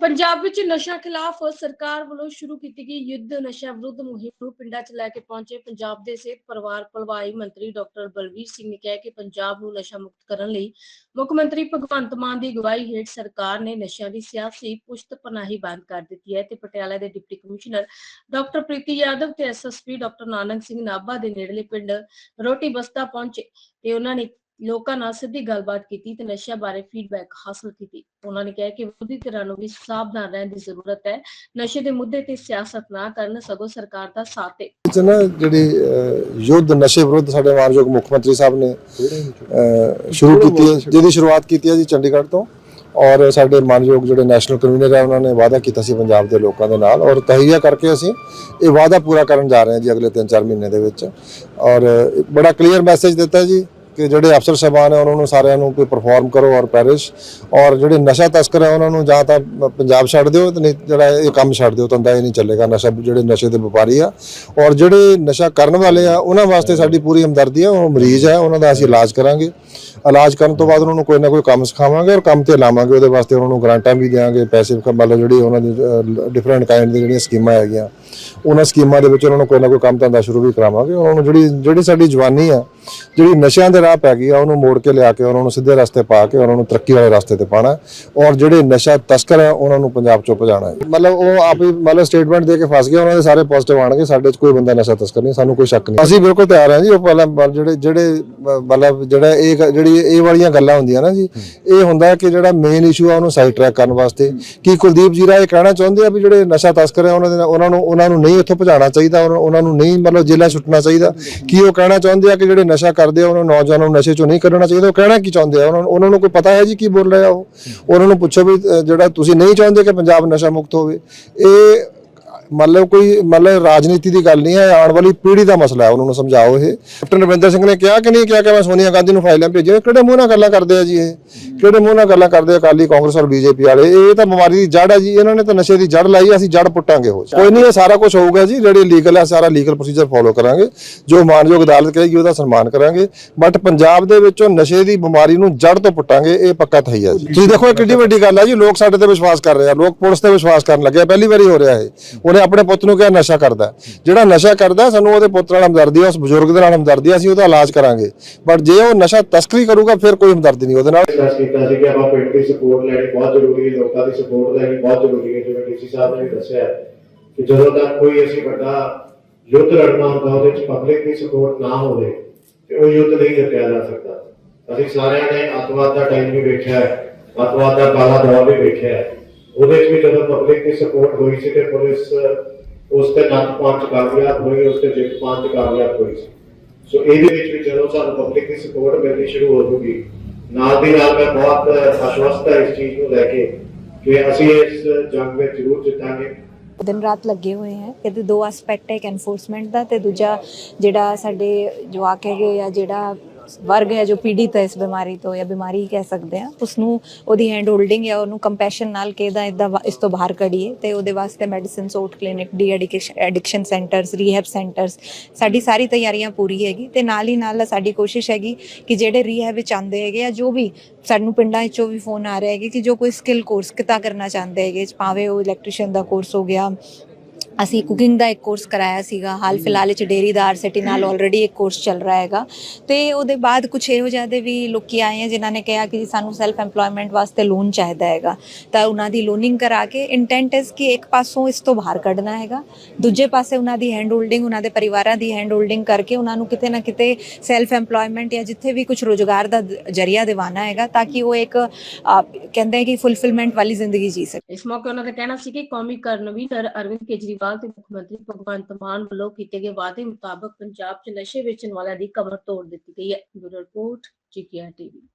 ਪੰਜਾਬ ਵਿੱਚ ਨਸ਼ਾ ਖਿਲਾਫ ਸਰਕਾਰ ਵੱਲੋਂ ਸ਼ੁਰੂ ਕੀਤੀ ਗਈ ਯੁੱਧ ਨਸ਼ਾ ਵਿਰੁੱਧ ਮੁਹਿੰਮ ਨੂੰ ਪਿੰਡਾਂ 'ਚ ਲੈ ਕੇ ਪਹੁੰਚੇ ਪੰਜਾਬ ਦੇ ਸਿਹਤ ਪਰਿਵਾਰ ਭਲਵਾਈ ਮੰਤਰੀ ਡਾਕਟਰ ਬਲਵੀਰ ਸਿੰਘ ਨੇ ਕਿਹਾ ਕਿ ਪੰਜਾਬ ਨੂੰ ਨਸ਼ਾ ਮੁਕਤ ਕਰਨ ਲਈ ਮੁੱਖ ਮੰਤਰੀ ਭਗਵੰਤ ਮਾਨ ਦੀ ਅਗਵਾਈ ਹੇਠ ਸਰਕਾਰ ਨੇ ਨਸ਼ਿਆਂ ਦੀ ਸਿਆਸੀ ਪੁਸ਼ਤ ਪਨਾਹੀ ਬੰਦ ਕਰ ਦਿੱਤੀ ਹੈ ਤੇ ਪਟਿਆਲਾ ਦੇ deputy commissioner doctor Preeti Yadav ਤੇ ਐਸਐਸਪੀ ਡਾਕਟਰ ਨਾਨਕ ਸਿੰਘ ਨਾਭਾ ਦੇ ਨੇੜਲੇ ਪਿੰਡ ਰੋਟੀ ਬਸਤਾ ਪਹੁੰਚੇ ਤੇ ਉਹਨਾਂ ਨੇ ਲੋਕਾਂ ਨਾਲ ਸਿੱਧੀ ਗੱਲਬਾਤ ਕੀਤੀ ਤੇ ਨਸ਼ਿਆਂ ਬਾਰੇ ਫੀਡਬੈਕ ਹਾਸਲ ਕੀਤੀ। ਉਹਨਾਂ ਨੇ ਕਿਹਾ ਕਿ ਵਿਰੋਧੀ ਧਿਰਾਂ ਨੂੰ ਵੀ ਸਾਵਧਾਨ ਰਹਿਣ ਦੀ ਜ਼ਰੂਰਤ ਹੈ। ਨਸ਼ੇ ਦੇ ਮੁੱਦੇ ਤੇ ਸਿਆਸਤ ਨਾ ਕਰਨ ਸਗੋਂ ਸਰਕਾਰ ਦਾ ਸਾਥ ਦੇ। ਚ ਨਾ ਜਿਹੜੀ ਯੁੱਧ ਨਸ਼ੇ ਵਿਰੁੱਧ ਸਾਡੇ ਮਾਨਯੋਗ ਮੁੱਖ ਮੰਤਰੀ ਸਾਹਿਬ ਨੇ ਸ਼ੁਰੂ ਕੀਤੀ ਹੈ ਜਿਹਦੀ ਸ਼ੁਰੂਆਤ ਕੀਤੀ ਹੈ ਜੀ ਚੰਡੀਗੜ੍ਹ ਤੋਂ। ਔਰ ਸਾਡੇ ਮਾਨਯੋਗ ਜਿਹੜੇ ਨੈਸ਼ਨਲ ਕਨਵੀਨਰ ਹੈ ਉਹਨਾਂ ਨੇ ਵਾਅਦਾ ਕੀਤਾ ਸੀ ਪੰਜਾਬ ਦੇ ਲੋਕਾਂ ਦੇ ਨਾਲ। ਔਰ ਤਹੀਆ ਕਰਕੇ ਅਸੀਂ ਇਹ ਵਾਅਦਾ ਪੂਰਾ ਕਰਨ ਜਾ ਰਹੇ ਹਾਂ ਜੀ ਅਗਲੇ 3-4 ਮਹੀਨੇ ਦੇ ਵਿੱਚ। ਔਰ ਬੜਾ ਕਲੀਅਰ ਮੈਸੇਜ ਦਿੱਤਾ ਜੀ। ਕਿ ਜਿਹੜੇ ਅਫਸਰ ਸਾਹਿਬਾਨ ਹੈ, ਉਹਨਾਂ ਨੂੰ ਸਾਰਿਆਂ ਨੂੰ ਕੋਈ ਪਰਫਾਰਮ ਕਰੋ ਔਰ ਪੈਰਿਸ਼ ਔਰ ਜਿਹੜੇ ਨਸ਼ਾ ਤਸਕਰ ਹੈ, ਉਹਨਾਂ ਨੂੰ ਜਾਂ ਤਾਂ ਪੰਜਾਬ ਛੱਡ ਦਿਓ, ਤੇ ਨਹੀਂ ਜਿਹੜਾ ਇਹ ਕੰਮ ਛੱਡ ਦਿਓ ਤਾਂ ਇਹ ਨਹੀਂ ਚੱਲੇਗਾ। ਨਸ਼ਾ ਜਿਹੜੇ ਨਸ਼ੇ ਦੇ ਵਪਾਰੀ ਆ। ਔਰ ਜਿਹੜੇ ਨਸ਼ਾ ਕਰਨ ਵਾਲੇ ਆ, ਉਹਨਾਂ ਵਾਸਤੇ ਸਾਡੀ ਪੂਰੀ ਹਮਦਰਦੀ ਹੈ, ਉਹ ਮਰੀਜ਼ ਹੈ, ਉਹਨਾਂ ਦਾ ਅਸੀਂ ਇਲਾਜ ਕਰਾਂਗੇ। ਇਲਾਜ ਕਰਨ ਤੋਂ ਬਾਅਦ ਉਹਨਾਂ ਨੂੰ ਕੋਈ ਨਾ ਕੋਈ ਕੰਮ ਸਿਖਾਵਾਂਗੇ ਔਰ ਕੰਮ ਤੇ ਲਾਵਾਂਗੇ। ਉਹਦੇ ਵਾਸਤੇ ਉਹਨਾਂ ਨੂੰ ਗ੍ਰਾਂਟਾਂ ਵੀ ਦੇਵਾਂਗੇ ਪੈਸੇ ਮਤਲਬ ਜਿਹੜੀ ਉਹਨਾਂ ਦੀ ਡਿਫਰੈਂਟ ਕਾਈਂਡ ਦੀ ਜਿਹੜੀਆਂ ਸਕੀਮਾਂ ਹੈਗੀਆਂ, ਉਹਨਾਂ ਸਕੀਮਾਂ ਦੇ ਵਿੱਚ ਉਹਨਾਂ ਨੂੰ ਕੋਈ ਨਾ ਕੋਈ ਕੰਮ ਧੰਦਾ ਸ਼ੁਰੂ ਵੀ ਕਰਾਵਾਂਗੇ। ਉਹਨਾਂ ਨੂੰ ਜਿਹੜੀ ਜਿਹੜੀ ਸਾਡੀ ਜਵਾਨੀ ਆ ਜਿਹੜੀ ਨਸ਼ਿਆਂ ਦੇ ਰਾਹ ਪੈ ਗਈ ਆ, ਉਹਨੂੰ ਮੋੜ ਕੇ ਲਿਆ ਕੇ, ਉਹਨਾਂ ਨੂੰ ਸਿੱਧੇ ਰਸਤੇ ਪਾ ਕੇ, ਉਹਨਾਂ ਨੂੰ ਤਰੱਕੀ ਵਾਲੇ ਰਸਤੇ ਤੇ ਪਾਣਾ ਔਰ ਜਿਹੜੇ ਨਸ਼ਾ ਤਸਕਰ ਆ ਉਹਨਾਂ ਨੂੰ ਪੰਜਾਬ ਚੋਂ ਭਜਾਣਾ ਮਤਲਬ ਉਹ ਆਪ ਹੀ ਮਤਲਬ ਸਟੇਟਮੈਂਟ ਦੇ ਕੇ ਫਸ ਗਏ, ਉਹਨਾਂ ਦੇ ਸਾਰੇ ਪੋਜ਼ਿਟਿਵ ਆਣਗੇ ਸਾਡੇ 'ਚ ਕੋਈ ਬੰਦਾ ਨਸ਼ਾ ਤਸਕਰ ਨਹੀਂ, ਸਾਨੂੰ ਕੋਈ ਸ਼ੱਕ ਨਹੀਂ। ਅਸੀਂ ਬਿਲਕੁਲ ਤਿਆਰ ਹਾਂ ਜੀ, ਉਹ ਪਹਿਲਾਂ ਜਿਹੜੇ ਜਿਹੜੇ ਮਤਲਬ ਜਿਹੜਾ ਇਹ ਜਿਹੜੀ ਇਹ ਵਾਲੀਆਂ ਗੱਲਾਂ ਹੁੰਦੀਆਂ ਨਾ ਜੀ, ਇਹ ਹੁੰਦਾ ਕਿ ਜਿਹੜਾ ਮੇਨ ਇਸ਼ੂ ਆ, ਉਹਨੂੰ ਸਾਈਡ ਟਰੈਕ ਕਰਨ ਵਾਸਤੇ। ਕੀ ਕੁਲਦੀਪ ਜੀਰਾ ਇਹ ਕਹਿਣਾ ਚਾਹੁੰਦੇ ਆ ਵੀ ਜਿਹੜੇ ਨਸ਼ਾ ਤਸਕਰ ਆ ਉਹਨਾਂ ਦੇ ਉਹਨਾਂ ਨੂੰ ਉਹਨਾਂ ਨੂੰ ਨਹੀਂ ਇੱਥੋਂ ਭਜਾਉਣਾ ਚਾਹੀਦਾ, ਉਹਨਾਂ- ਨੂੰ ਨਹੀਂ ਮਤਲਬ ਜੇਲ੍ਹਾਂ ਛੁੱਟਣਾ ਚਾਹੀਦਾ। ਕੀ ਉਹ ਕਹਿਣਾ ਚਾਹੁੰਦੇ ਆ ਕਿ ਜਿਹੜੇ ਨਸ਼ਾ ਕਰਦੇ ਆ ਉਹਨਾਂ ਨੂੰ ਨੌਜਵਾਨਾਂ ਨੂੰ ਨਸ਼ੇ ਚੋਂ ਨਹੀਂ ਕੱਢਣਾ ਚਾਹੀਦਾ ਉਹ ਕਹਿਣਾ ਕੀ ਚਾਹੁੰਦੇ ਆ? ਉਹਨਾਂ ਨੂੰ ਉਹਨਾਂ ਨੂੰ ਕੋਈ ਪਤਾ ਹੈ ਜੀ ਕੀ ਬੋਲ ਰਹੇ ਆ ਉਹ ਉਹਨਾਂ ਨੂੰ ਪੁੱਛੋ ਵੀ ਜਿਹੜਾ ਤੁਸੀਂ ਨਹੀਂ ਚਾਹੁੰਦੇ ਕਿ ਪੰਜਾਬ ਨਸ਼ਾ ਮੁਕਤ ਹੋਵੇ। ਇਹ ਮਤਲਬ ਕੋਈ ਮਤਲਬ ਰਾਜਨੀਤੀ ਦੀ ਗੱਲ ਨਹੀਂ ਹੈ, ਆਉਣ ਵਾਲੀ ਪੀੜ੍ਹੀ ਦਾ ਮਸਲਾ ਹੈ, ਉਹਨਾਂ ਨੂੰ ਸਮਝਾਓ ਇਹ। ਕੈਪਟਨ ਰਵਿੰਦਰ ਸਿੰਘ ਨੇ ਕਿਹਾ ਕਿ ਨਹੀਂ, ਕਿਹਾ ਕਿ ਮੈਂ ਸੋਨੀਆ ਗਾਂਧੀ ਨੂੰ ਫਾਈਲਾਂ ਭੇਜੀਆਂ। ਕਿਹੜੇ ਮੂੰਹ ਨਾਲ ਗੱਲਾਂ ਕਰਦੇ ਆ ਜੀ ਇਹ? ਕਿਹੜੇ ਮੂੰਹ ਨਾਲ ਗੱਲਾਂ ਕਰਦੇ ਆ ਅਕਾਲੀ ਕਾਂਗਰਸ ਔਰ ਬੀਜੇਪੀ ਵਾਲੇ? ਇਹ ਤਾਂ ਬਿਮਾਰੀ ਦੀ ਜੜ ਹੈ ਜੀ, ਇਹਨਾਂ ਨੇ ਤਾਂ ਨਸ਼ੇ ਦੀ ਜੜ ਲਾਈ, ਅਸੀਂ ਜੜ ਪੁੱਟਾਂਗੇ ਉਹ। ਕੋਈ ਨਹੀਂ, ਇਹ ਸਾਰਾ ਕੁਝ ਹੋਊਗਾ ਜੀ, ਜਿਹੜੇ ਲੀਗਲ ਹੈ ਸਾਰਾ ਲੀਗਲ ਪ੍ਰੋਸੀਜਰ ਫੋਲੋ ਕਰਾਂਗੇ। ਜੋ ਮਾਨਯੋਗ ਅਦਾਲਤ ਕਹੇਗੀ, ਉਹਦਾ ਸਨਮਾਨ ਕਰਾਂਗੇ। ਬਟ ਪੰਜਾਬ ਦੇ ਵਿੱਚੋਂ ਨਸ਼ੇ ਦੀ ਬਿਮਾਰੀ ਨੂੰ ਜੜ ਤੋਂ ਪੁੱਟਾਂਗੇ, ਇਹ ਪੱਕਾ ਥਈਆ ਜੀ। ਤੁਸੀਂ ਦੇਖੋ, ਇਹ ਕਿੰਨੀ ਵੱਡੀ ਗੱਲ ਹੈ ਜੀ, ਲੋਕ ਸਾਡੇ ਤੇ ਵਿਸ਼ਵਾਸ ਕਰ ਰਹੇ ਆ। ਲੋਕ ਪੁਲਿਸ ਤੇ ਵਿਸ਼ਵਾਸ ਕਰਨ ਲੱਗੇ ਪਹਿਲੀ ਵਾਰੀ ਹੋ ਰਿਹਾ ਇਹ। ਉਹਨੇ ਆਪਣੇ ਪੁੱਤ ਨੂੰ ਕਿਹਾ ਨਸ਼ਾ ਕਰਦਾ ਜਿਹੜਾ ਨਸ਼ਾ ਕਰਦਾ ਸਾਨੂੰ ਉਹਦੇ ਪੁੱਤ ਨਾਲ ਹਮਦਰਦੀ ਹੈ, ਉਸ ਬਜ਼ੁਰਗ ਦੇ ਨਾਲ ਹਮਦਰਦੀ ਹੈ, ਅਸੀਂ ਉਹਦਾ ਇਲਾਜ ਕਰਾਂਗੇ। ਬਟ ਜੇ ਉਹ ਨਸ਼ਾ ਤਸਕਰੀ ਕਰੂਗਾ, ਫਿਰ ਕੋਈ ਹਮਦਰਦੀ ਨਹੀਂ ਉਹਦੇ ਨਾਲ। ਕੀਤਾ ਸੀ ਕਿ ਆਪਾਂ ਪਿੰਡ ਦੀ ਸਪੋਰਟ ਲੈਣੀ ਬਹੁਤ ਜ਼ਰੂਰੀ ਹੈ, ਲੋਕਾਂ ਦੀ ਸਪੋਰਟ ਲੈਣੀ ਬਹੁਤ ਜ਼ਰੂਰੀ ਹੈ। ਜਿਵੇਂ ਡੀਸੀ ਸਾਹਿਬ ਨੇ ਦੱਸਿਆ ਕਿ ਜਦੋਂ ਤੱਕ ਕੋਈ ਅਸੀਂ ਵੱਡਾ ਯੁੱਧ ਲੜਨਾ ਹੁੰਦਾ, ਉਹਦੇ ਵਿੱਚ ਪਬਲਿਕ ਦੀ ਸਪੋਰਟ ਨਾ ਹੋਵੇ, ਤੇ ਉਹ ਯੁੱਧ ਨਹੀਂ ਜਿੱਤਿਆ ਜਾ ਸਕਦਾ। ਅਸੀਂ ਸਾਰਿਆਂ ਨੇ ਅੱਤਵਾਦ ਦਾ ਟਾਈਮ ਵੀ ਵੇਖਿਆ ਹੈ, ਅੱਤਵਾਦ ਦਾ ਕਾਲਾ ਦੌਰ ਵੀ ਵੇਖਿਆ ਹੈ। ਉਹਦੇ ਵਿੱਚ ਜਦੋਂ ਪਬਲਿਕ ਦੀ ਸਪੋਰਟ ਹੋਈ ਸੀ ਤੇ ਪੁਲਿਸ ਉਸ ਤੇ ਨੱਥ ਪਾਉਣ ਚ ਕਾਮਯਾਬ ਹੋਈ ਉਸ ਤੇ ਜਿੱਤ ਪਾਉਣ ਚ ਕਾਮਯਾਬ ਹੋਈ ਸੀ ਸੋ ਇਹਦੇ ਵਿੱਚ ਵੀ ਜਦੋਂ ਸਾਨੂੰ ਪਬਲਿਕ ਦੀ ਸਪੋਰਟ ਮਿਲਣੀ ਸ਼ੁਰੂ ਹੋ ਜੂਗੀ, ਨਾਲ ਦੀ ਨਾਲ ਮੈਂ ਬਹੁਤ ਆਸ਼ਵਸਤ ਹਾਂ ਇਸ ਚੀਜ਼ ਨੂੰ ਲੈ ਕੇ ਕਿ ਅਸੀਂ ਇਸ ਜੰਗ ਵਿੱਚ ਜ਼ਰੂਰ ਜਿੱਤਾਂਗੇ। ਦਿਨ ਰਾਤ ਲੱਗੇ ਹੋਏ ਹੈ। ਇਹਦੇ ਦੋ ਐਸਪੈਕਟ ਹੈ, ਇੱਕ ਐਨਫੋਰਸਮੈਂਟ ਦਾ ਤੇ ਦੂਜਾ ਜਿਹੜਾ ਸਾਡੇ ਜਵਾਕ ਹੈਗੇ ਆ, ਜਿਹੜਾ ਵਰਗ ਹੈ ਜੋ ਪੀੜਿਤ ਹੈ ਇਸ ਬਿਮਾਰੀ ਤੋਂ ਜਾਂ ਬਿਮਾਰੀ ਕਹਿ ਸਕਦੇ ਆ ਉਸ ਨੂੰ ਉਹਦੀ ਹੈਂਡ ਹੋਲਡਿੰਗ ਜਾਂ ਉਹਨੂੰ ਕੰਪੈਸ਼ਨ ਨਾਲ ਕਿਹਦਾ ਇਦਾਂ ਇਸ ਤੋਂ ਬਾਹਰ ਕੱਢੀਏ ਤੇ ਉਹਦੇ ਵਾਸਤੇ ਮੈਡੀਸਿਨ ਸੋਟ clinic de addiction centres rehab centres ਸਾਡੀ ਸਾਰੀ ਤਿਆਰੀਆਂ ਪੂਰੀ ਹੈਗੀ ਤੇ ਨਾਲ ਹੀ ਨਾਲ ਸਾਡੀ ਕੋਸ਼ਿਸ਼ ਹੈਗੀ ਕਿ ਜਿਹੜੇ ਰੀਹੈਬ ਵਿੱਚ ਆਉਂਦੇ ਹੈਗੇ ਆ, ਜੋ ਵੀ ਸਾਨੂੰ ਪਿੰਡਾਂ ਵਿੱਚੋਂ ਵੀ ਫੋਨ ਆ ਰਿਹਾ ਹੈਗੇ ਕਿ ਜੋ ਕੋਈ ਸਕਿੱਲ ਕੋਰਸ ਕਿਤਾ ਕਰਨਾ ਚਾਹੁੰਦੇ ਹੈਗੇ, ਭਾਵੇਂ ਉਹ ਇਲੈਕਟ੍ਰੀਸ਼ੀਅਨ ਦਾ ਕੋਰਸ ਹੋ ਗਿਆ ਅਸੀਂ ਕੁਕਿੰਗ ਦਾ ਇੱਕ ਕੋਰਸ ਕਰਾਇਆ ਸੀਗਾ। ਹਾਲ ਫਿਲਹਾਲ ਵਿੱਚ ਡੇਰੀ ਸਿਟੀ ਨਾਲ ਆਲਰੇਡੀ ਇੱਕ ਕੋਰਸ ਚੱਲ ਰਿਹਾ ਹੈਗਾ। ਤੇ ਉਹਦੇ ਬਾਅਦ ਕੁਝ ਇਹੋ ਜਿਹੇ ਵੀ ਲੋਕੀ ਆਏ ਆ ਜਿਨ੍ਹਾਂ ਨੇ ਕਿਹਾ ਕਿ ਸਾਨੂੰ ਸੈਲਫ ਏਮਪਲੋਇਮੈਂਟ ਵਾਸਤੇ ਲੋਨ ਚਾਹੀਦਾ ਹੈਗਾ। ਤਾਂ ਉਹਨਾਂ ਦੀ ਲੋਨਿੰਗ ਕਰਾ ਕੇ ਇੰਟੈਂਟ ਇਸ ਕਿ ਇੱਕ ਪਾਸੋਂ ਇਸ ਤੋਂ ਬਾਹਰ ਕੱਢਣਾ ਹੈਗਾ। ਦੂਜੇ ਪਾਸੇ ਉਹਨਾਂ ਦੀ ਹੈਂਡ ਹੋਲਡਿੰਗ ਉਹਨਾਂ ਦੇ ਪਰਿਵਾਰਾਂ ਦੀ ਹੈਂਡ ਹੋਲਡਿੰਗ ਕਰਕੇ ਉਹਨਾਂ ਨੂੰ ਕਿਤੇ ਨਾ ਕਿਤੇ ਸੈਲਫ ਏਮਪਲੋਇਮੈਂਟ ਜਾਂ ਜਿੱਥੇ ਵੀ ਕੁਝ ਰੋਜ਼ਗਾਰ ਦਾ ਜ਼ਰੀਆ ਦਿਵਾਣਾ ਹੈਗਾ ਤਾਂ ਕਿ ਉਹ ਇੱਕ ਕਹਿੰਦੇ ਕਿ ਫੁੱਲਫਿਲਮੈਂਟ ਵਾਲੀ ਜ਼ਿੰਦਗੀ ਜੀ ਸਕੇ। ਇਸ ਮੌਕੇ ਉਹਨਾਂ ਦਾ ਕਹਿਣਾ ਸੀ ਕਿ ਕੌਮੀ ਕਰਨਵੀਰ ਅਰਵਿੰਦ ਕੇਜਰੀਵਾਲ ਤੇ ਮੁੱਖ ਮੰਤਰੀ ਭਗਵੰਤ ਮਾਨ ਵੱਲੋਂ ਕੀਤੇ ਗਏ ਵਾਅਦੇ ਮੁਤਾਬਕ ਪੰਜਾਬ 'ਚ ਨਸ਼ੇ ਵੇਚਣ ਵਾਲਿਆਂ ਦੀ ਕਮਰ ਤੋੜ ਦਿੱਤੀ ਗਈ ਹੈ। Bureau report GKR TV